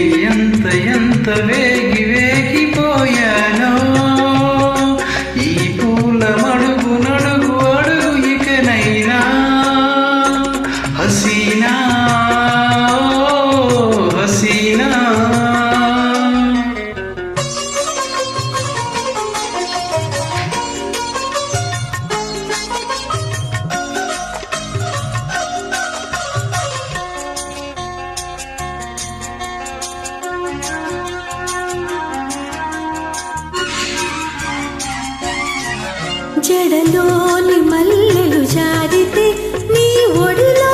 ఎంత ఎంత వేగి వేగిపోయానో. జడలోని మల్లెలు జారితే నీ ఒడిలో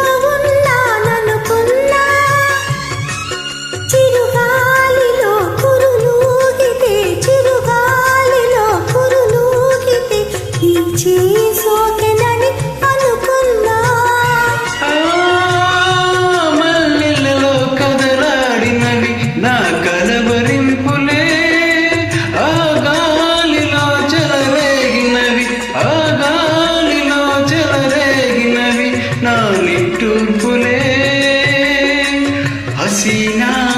fascina.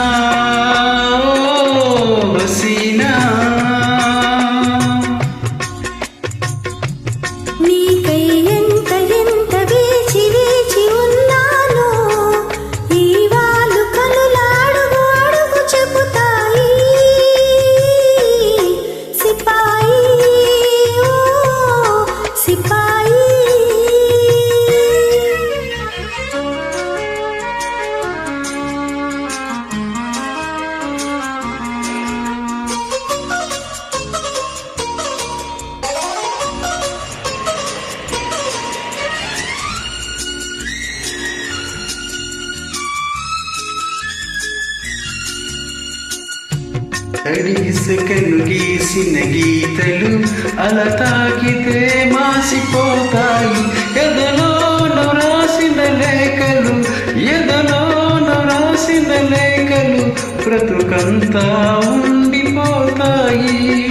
తడి ఇసుకను గీసిన గీతలు అలా తాకితే మాసిపోతాయి. ఎదలోను రాసిన లేఖలు ఎదలోను రాసిన లేఖలు బ్రతుకంతా ఉండిపోతాయి.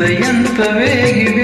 ಎಂತ ಎಂತ ವೇಗಿ